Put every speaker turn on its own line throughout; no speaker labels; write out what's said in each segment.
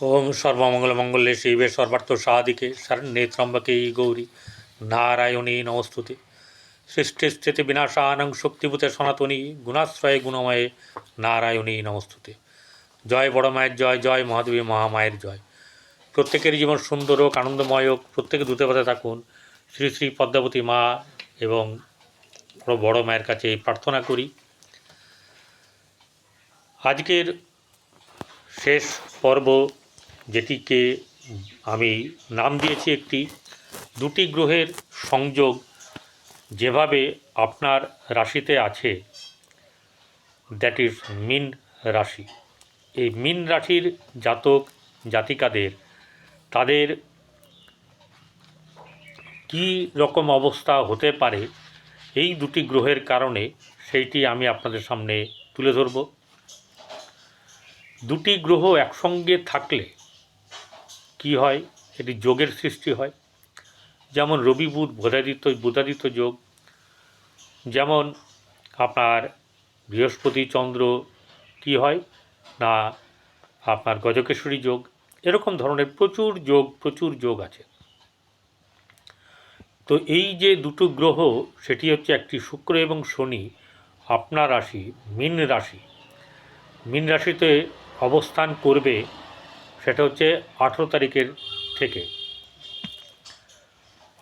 ওম সর্বমঙ্গলমঙ্গলে শিবে সর্বার্থ সাধিকে শরণ্যে গৌরী নারায়ণী নমস্তুতে। সৃষ্টিস্থিতি বিনাশানং শক্তিভূতে সনাতনী গুণাশ্রয়ে গুণময়ে নারায়ণী নমস্তুতে। জয় বড় মায়ের জয় জয় মহাদেবী মহামায়ের জয়। প্রত্যেকের জীবন সুন্দর হোক, আনন্দময় হোক, প্রত্যেকে দূতে পথে থাকুন। শ্রী শ্রী পদ্মাবতী মা এবং বড় বড় মায়ের কাছে প্রার্থনা করি। আজকের শেষ পর্ব যেটিকে আমি নাম দিয়েছি একটি, দুটি গ্রহের সংযোগ যেভাবে আপনার রাশিতে আছে দ্যাট ইজ মিন রাশি। এই মিন রাশির জাতক জাতিকাদের, তাদের কী রকম অবস্থা হতে পারে এই দুটি গ্রহের কারণে সেইটি আমি আপনাদের সামনে তুলে ধরব। দুটি গ্রহ একসঙ্গে থাকলে কি হয়, এটি যোগের সৃষ্টি হয়। যেমন রবি বুধ, বোধাদিত্য, বুধাদিত্য যোগ। যেমন আপনার বৃহস্পতি, চন্দ্র কি হয়, না আপনার গজকেশ্বরী যোগ। এরকম ধরনের প্রচুর যোগ প্রচুর যোগ আছে। তো এই যে দুটো গ্রহ, সেটি হচ্ছে একটি শুক্র এবং শনি, আপনার রাশি, মীন রাশি। মীন রাশিতে অবস্থান করবে সেটা হচ্ছে আঠেরো তারিখের থেকে।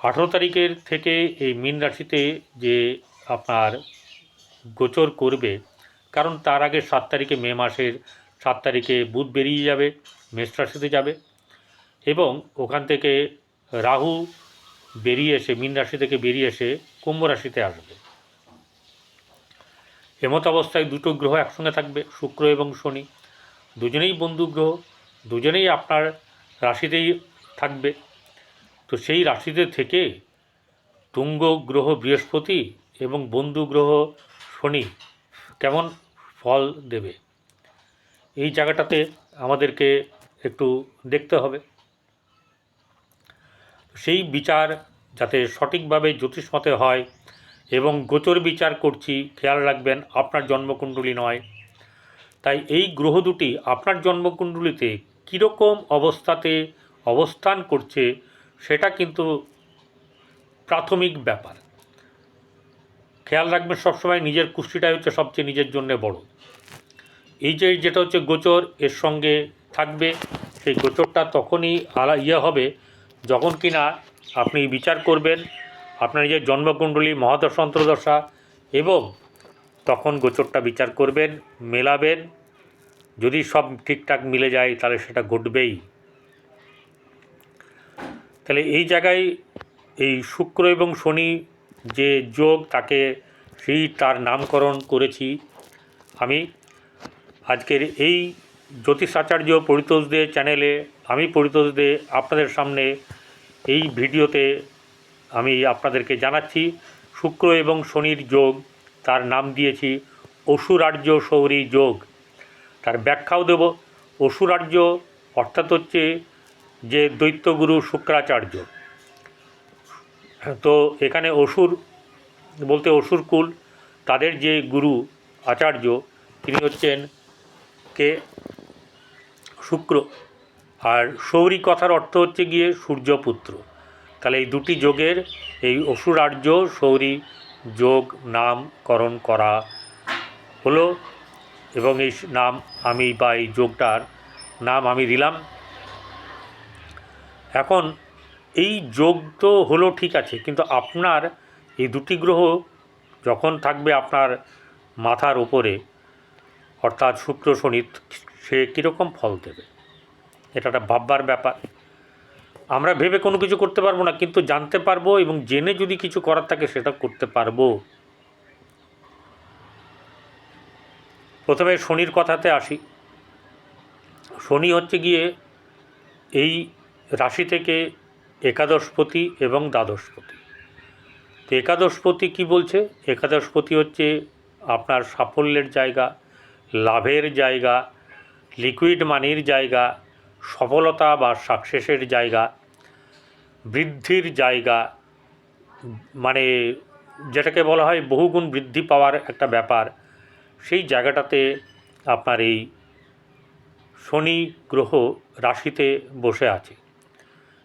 আঠেরো তারিখের থেকে এই মীন রাশিতে যে আপনার গোচর করবে, কারণ তার আগে সাত তারিখে মে মাসের সাত তারিখে বুধ বেরিয়ে যাবে, মেষ রাশিতে যাবে এবং ওখান থেকে রাহু বেরিয়ে এসে, মীন রাশি থেকে বেরিয়ে এসে কুম্ভ রাশিতে আসবে। এমত অবস্থায় দুটো গ্রহ একসঙ্গে থাকবে, শুক্র এবং শনি। দুজনেই বন্ধু গ্রহ। দুজনেই আপনার রাশিতেই থাকবে। তো সেই রাশিতে থেকে তুঙ্গ গ্রহ বৃহস্পতি এবং বন্ধু গ্রহ শনি কেমন ফল দেবে? এই জায়গাটাতে আমাদেরকে একটু দেখতে হবে। সেই বিচার যাতে সঠিকভাবে জ্যোতিষমতে হয় এবং গোচর বিচার করছি, খেয়াল রাখবেন, আপনার জন্মকুণ্ডলী নয়। তাই এই গ্রহ দুটি আপনার জন্মকুণ্ডলিতে কীরকম অবস্থাতে অবস্থান করছে সেটা কিন্তু প্রাথমিক ব্যাপার। খেয়াল রাখবেন সবসময় নিজের কুষ্টিটাই হচ্ছে সবচেয়ে নিজের জন্য বড়। এই যে যেটা হচ্ছে গোচর, এর সঙ্গে থাকবে, সেই গোচরটা তখনই আলা ইয়ে হবে যখন কিনা আপনি বিচার করবেন আপনার নিজের জন্মকুণ্ডলী, মহাদশা, অন্তর্দশা এবং তখন গোচরটা বিচার করবেন, মেলাবেন। যদি সব ঠিকঠাক মিলে যায়, তাহলে সেটা ঘটবেই। তাহলে এই জায়গায় এই শুক্র এবং শনি যে যোগ, তাকে সেই তার নামকরণ করেছি আমি। আজকের এই জ্যোতিষাচার্য পরিতোষ দে চ্যানেলে, আমি পরিতোষ দে আপনাদের সামনে এই ভিডিওতে আমি আপনাদেরকে জানাচ্ছি, শুক্র এবং শনির যোগ, তার নাম দিয়েছি, অসুরার্য সৌরী যোগ। তার ব্যাখ্যাও দেব। অসুরার্য অর্থাৎ হচ্ছে যে দৈত্যগুরু শুক্রাচার্য। তো এখানে অসুর বলতে অসুর কুল তাদের যে গুরু আচার্য, তিনি হচ্ছেন কে? শুক্র। আর সৌরী কথার অর্থ হচ্ছে গিয়ে সূর্যপুত্র। তাহলে এই দুটি যোগের এই অসুরার্য, সৌরী যোগ নামকরণ করা হলো। এবং এই নাম আমি বা এই যোগটার নাম আমি দিলাম। এখন এই যোগ তো হলো ঠিক আছে, কিন্তু আপনার এই দুটি গ্রহ যখন থাকবে আপনার মাথার উপরে, অর্থাৎ শুক্র শনি, সে কীরকম ফল দেবে? এটা একটা ভাববার ব্যাপার। আমরা ভেবে কোনো কিছু করতে পারব না, কিন্তু জানতে পারব এবং জেনে যদি কিছু করার থাকে সেটা করতে পারব। প্রথমে শনির কথাতে আসি। শনি হচ্ছে গিয়ে এই রাশি থেকে একাদশপতি এবং দ্বাদশপতি। তো একাদশপতি কি বলছে? একাদশপতি হচ্ছে আপনার সাফল্যের জায়গা, লাভের জায়গা লিকুইড মানির জায়গা, সফলতা বা সাকসেসের জায়গা, বৃদ্ধির জায়গা মানে যেটাকে বলা হয় বহুগুণ বৃদ্ধি পাওয়ার একটা ব্যাপার। সেই জায়গাটাতে আপনার এই শনি গ্রহ রাশিতে বসে আছে।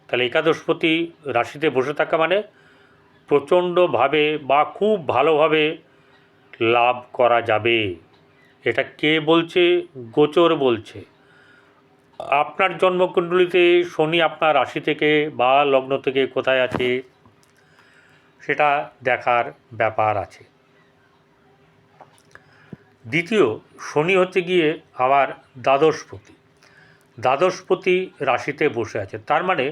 তাহলে একাদশপতি রাশিতে বসে থাকা মানে প্রচণ্ডভাবে বা খুব ভালোভাবে লাভ করা যাবে। এটা কে বলছে? গোচর বলছে। আপনার জন্মকুণ্ডলিতে শনি আপনার রাশি থেকে বা লগ্ন থেকে কোথায় আছে? সেটা দেখার ব্যাপার আছে। দ্বিতীয়, শনি হচ্ছে গিয়ে আবার দ্বাদশপতি দ্বাদশপতি রাশিতে বসে আছে। তার মানে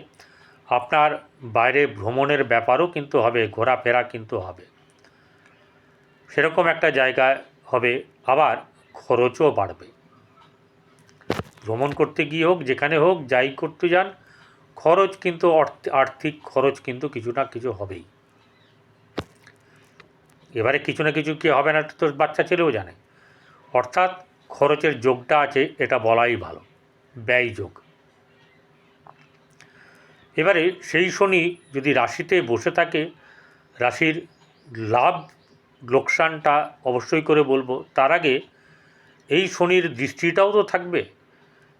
আপনার বাইরে ভ্রমণের ব্যাপারও কিন্তু হবে, ঘোরাফেরা কিন্তু হবে। সেরকম একটা জায়গায় হবে, আবার খরচও বাড়বে। ভ্রমণ করতে গিয়ে হোক, যেখানে হোক, যাই করতে যান, খরচ কিন্তু আর্থিক খরচ কিন্তু কিছু না কিছু হবেই। এবারে কিছু না কিছু কি হবে না, তো বাচ্চা ছেলেও জানে। অর্থাৎ খরচের যোগটা আছে, এটা বলাই ভালো। ব্যয় যোগ। এবারে সেই শনি যদি রাশিতে বসে থাকে, রাশির লাভ লোকসানটা অবশ্যই করে বলব। তার আগে এই শনির দৃষ্টিটাও তো থাকবে।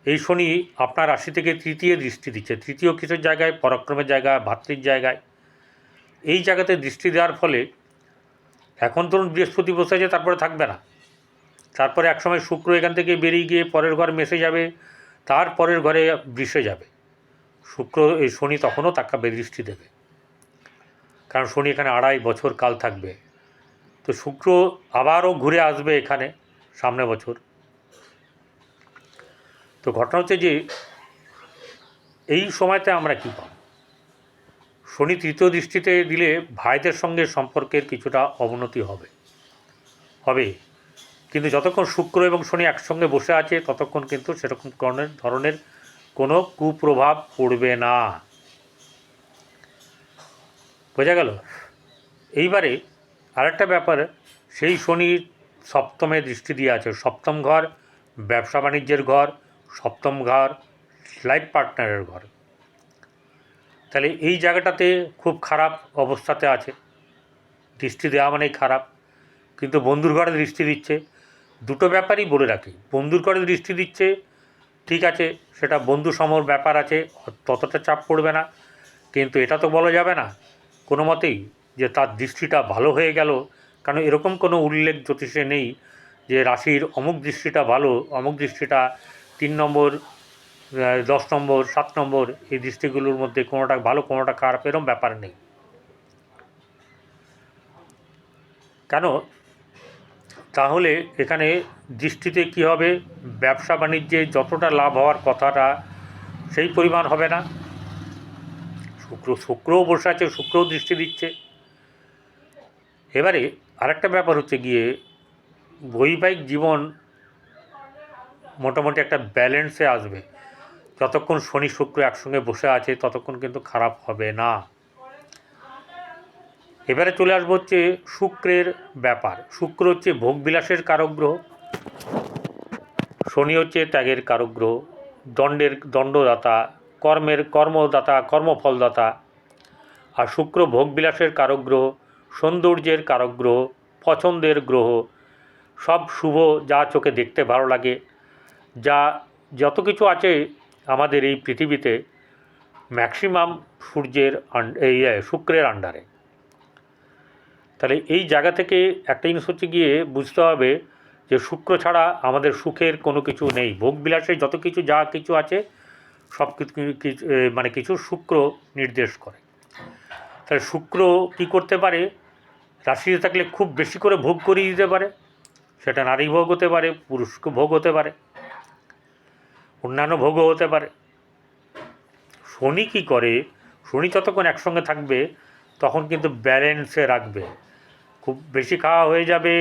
এই শনি আপনার রাশি থেকে তৃতীয় দৃষ্টি দিচ্ছে। তৃতীয় কিসের জায়গায়? পরাক্রমের জায়গায় ভাতৃর জায়গায়। এই জায়গাতে দৃষ্টি দেওয়ার ফলে এখন ধরুন বৃহস্পতি বসে আছে, তারপরে থাকবে না। তারপরে একসময় শুক্র এখান থেকে বেরিয়ে গিয়ে পরের ঘর মেসে যাবে তার পরের ঘরে বৃষে যাবে। শুক্র, এই শনি তখনও তাকে দৃষ্টি দেবে। কারণ শনি এখানে আড়াই বছর কাল থাকবে। তো শুক্র আবারও ঘুরে আসবে এখানে, সামনে বছর। তো ঘটনা হচ্ছে যে, এই সময়তে আমরা কী পাব? শনি তৃতীয় দৃষ্টিতে দিলে ভাইদের সঙ্গে সম্পর্কের কিছুটা অবনতি হবে। হবে। কিন্তু যতক্ষণ শুক্র এবং শনি একসঙ্গে বসে আছে, ততক্ষণ কিন্তু সেরকম ধরনের ধরনের কোনো কুপ্রভাব পড়বে না। বোঝা গেল? এইবারে আরেকটা ব্যাপার, সেই শনি সপ্তমে দৃষ্টি দিয়ে আছে। সপ্তম ঘর, ব্যবসা বাণিজ্যের ঘর, সপ্তম ঘর, লাইফ পার্টনারের ঘর। তাহলে এই জায়গাটাতে খুব খারাপ অবস্থাতে আছে। দৃষ্টি দেওয়া মানেই খারাপ। কিন্তু বন্ধুর ঘরে দৃষ্টি দিচ্ছে। দুটো ব্যাপারই বলে রাখি। বন্ধুর করে দৃষ্টি দিচ্ছে, ঠিক আছে, সেটা বন্ধু সমর ব্যাপার আছে, ততটা চাপ পড়বে না। কিন্তু এটা তো বলা যাবে না, কোনো মতেই যে তার দৃষ্টিটা ভালো হয়ে গেল। কারণ এরকম কোনো উল্লেখ জ্যোতিষে নেই যে রাশির অমুক দৃষ্টিটা ভালো, অমুক দৃষ্টিটা তিন নম্বর দশ নম্বর, সাত নম্বর, এই দৃষ্টিগুলোর মধ্যে কোনোটা ভালো, কোনোটা খারাপ এরকম ব্যাপার নেই। কেন? তাহলে এখানে দৃষ্টিতে কি হবে? ব্যবসা বাণিজ্যে যতটা লাভ হওয়ার কথাটা সেই পরিমাণ হবে না। শুক্র, শুক্রও বসে আছে, শুক্রও দৃষ্টি দিচ্ছে। এবারে আরেকটা ব্যাপার হচ্ছে গিয়ে, বৈবাহিক জীবন মোটামুটি একটা ব্যালেন্সে আসবে। যতক্ষণ শনি, শুক্র একসঙ্গে বসে আছে, ততক্ষণ কিন্তু খারাপ হবে না। এবারে চলে আসব হচ্ছে শুক্রের ব্যাপার। শুক্র হচ্ছে ভোগবিলাসের কারক গ্রহ শনি হচ্ছে ত্যাগের কারক গ্রহ দণ্ডের দণ্ডদাতা, কর্মের কর্মদাতা, কর্মফলদাতা। আর শুক্র ভোগবিলাসের কারক গ্রহ সৌন্দর্যের কারক গ্রহ পছন্দের গ্রহ, সব শুভ যা চোখে দেখতে ভালো লাগে। যা যত কিছু আছে আমাদের এই পৃথিবীতে ম্যাক্সিমাম সূর্যের এই, শুক্রের আন্ডারে। তাহলে এই জায়গা থেকে একটা জিনিস হচ্ছে গিয়ে বুঝতে হবে যে শুক্র ছাড়া আমাদের সুখের কোনো কিছু নেই। ভোগবিলাসে যত কিছু যা কিছু আছে, সব কিছু কিছু- মানে কিছু শুক্র নির্দেশ করে। তাহলে শুক্র কি করতে পারে? রাশিতে থাকলে খুব বেশি করে ভোগ করিয়ে দিতে পারে। সেটা নারী ভোগ হতে পারে, পুরুষ ভোগ হতে পারে, অন্যান্য ভোগও হতে পারে। শনি কি করে? শনি যতক্ষণ একসঙ্গে থাকবে, তখন কিন্তু ব্যালেন্সে রাখবে। খুব বেশি খাওয়া হয়ে যাবে,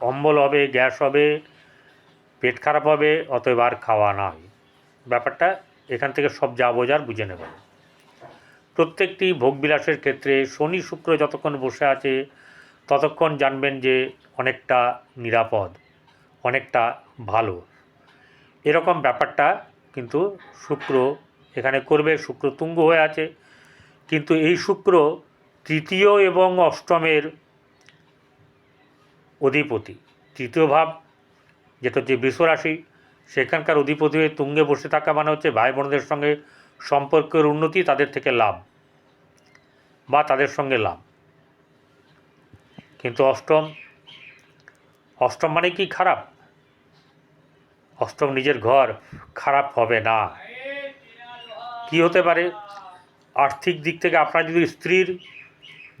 অম্বল হবে, গ্যাস হবে, পেট খারাপ হবে, অতএব আর খাওয়া না হয়। ব্যাপারটা এখান থেকে সব যা বোঝার বুঝে নেবেন প্রত্যেকটি ভোগবিলাসের ক্ষেত্রে শনি শুক্র যতক্ষণ বসে আছে, ততক্ষণ জানবেন যে অনেকটা নিরাপদ, অনেকটা ভালো। এরকম ব্যাপারটা কিন্তু শুক্র এখানে করবে, শুক্র তুঙ্গ হয়ে আছে। কিন্তু এই শুক্র তৃতীয় এবং অষ্টমের অধিপতি। তৃতীয় ভাব, যেটা হচ্ছে বৃষরাশি সেখানকার অধিপতি হয়ে তুঙ্গে বসে থাকা মানে হচ্ছে ভাই বোনদের সঙ্গে সম্পর্কের উন্নতি, তাদের থেকে লাভ বা তাদের সঙ্গে লাভ। কিন্তু অষ্টম অষ্টম মানে কি খারাপ? অষ্টম নিজের ঘর খারাপ হবে না। কি হতে পারে? আর্থিক দিক থেকে আপনার যদি স্ত্রীর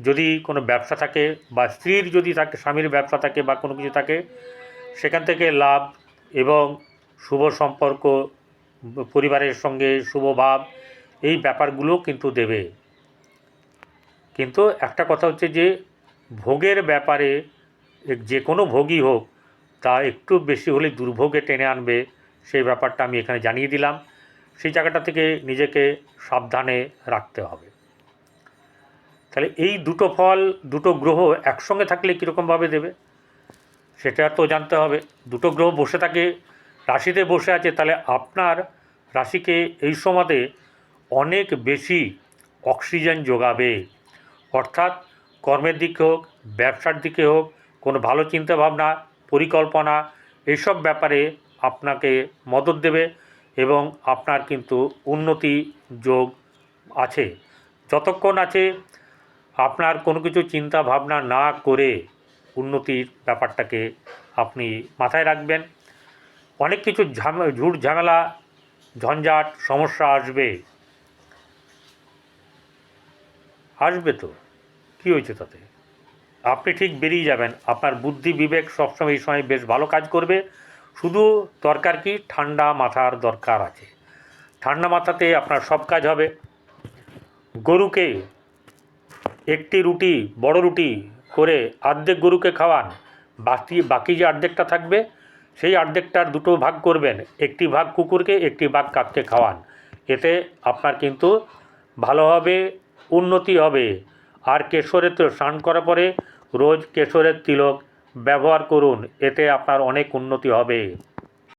যদি কোনো ব্যবসা থাকে বা স্ত্রীর যদি থাকে, স্বামীর ব্যবসা থাকে বা কোনো কিছু থাকে, সেখান থেকে লাভ এবং শুভ সম্পর্ক, পরিবারের সঙ্গে শুভ ভাব, এই ব্যাপারগুলো কিন্তু দেবে। কিন্তু একটা কথা হচ্ছে যে, ভোগের ব্যাপারে যে কোনো ভোগই হোক, তা একটু বেশি হলে দুর্ভোগে টেনে আনবে, সেই ব্যাপারটা আমি এখানে জানিয়ে দিলাম। সেই জায়গাটা থেকে নিজেকে সাবধানে রাখতে হবে। তাহলে এই দুটো ফল, দুটো গ্রহ একসঙ্গে থাকলে কীরকমভাবে দেবে? সেটা তো জানতে হবে। দুটো গ্রহ বসে থাকে, রাশিতে বসে আছে, তাহলে আপনার রাশিকে এই সময়তে অনেক বেশি অক্সিজেন যোগাবে। অর্থাৎ কর্মের দিকে হোক, ব্যবসার দিকে হোক, কোনো ভালো চিন্তাভাবনা, পরিকল্পনা এইসব ব্যাপারে আপনাকে মদত দেবে এবং আপনার কিন্তু উন্নতি যোগ আছে। যতক্ষণ আছে আপনার কোনো কিছু চিন্তা ভাবনা না করে উন্নতির ব্যাপারটাকে আপনি মাথায় রাখবেন। অনেক কিছু ঝুট ঝামেলা, ঝঞ্ঝাট, সমস্যা আসবে। আসবে তো। কী হয়েছে তাতে? আপনি ঠিক বেরিয়ে যাবেন। আপনার বুদ্ধি, বিবেক সবসময় এই সময় বেশ ভালো কাজ করবে। শুধু দরকার কি? ঠান্ডা মাথার দরকার আছে। ঠান্ডা মাথাতে আপনার সব কাজ হবে। গরুকে একটি রুটি, বড় রুটি করে অর্ধেক গরুকে খাওয়ান। বাকি বাকি যে অর্ধেকটা থাকবে, সেই অর্ধেকটার দুটো ভাগ করবেন। একটি ভাগ কুকুরকে, একটি ভাগ কাককে খাওয়ান। এতে আপনার কিন্তু ভালো হবে, উন্নতি হবে। আর কেশরের স্নান করার পরে রোজ কেশরের তিলক ব্যবহার করুন। এতে আপনার অনেক উন্নতি হবে।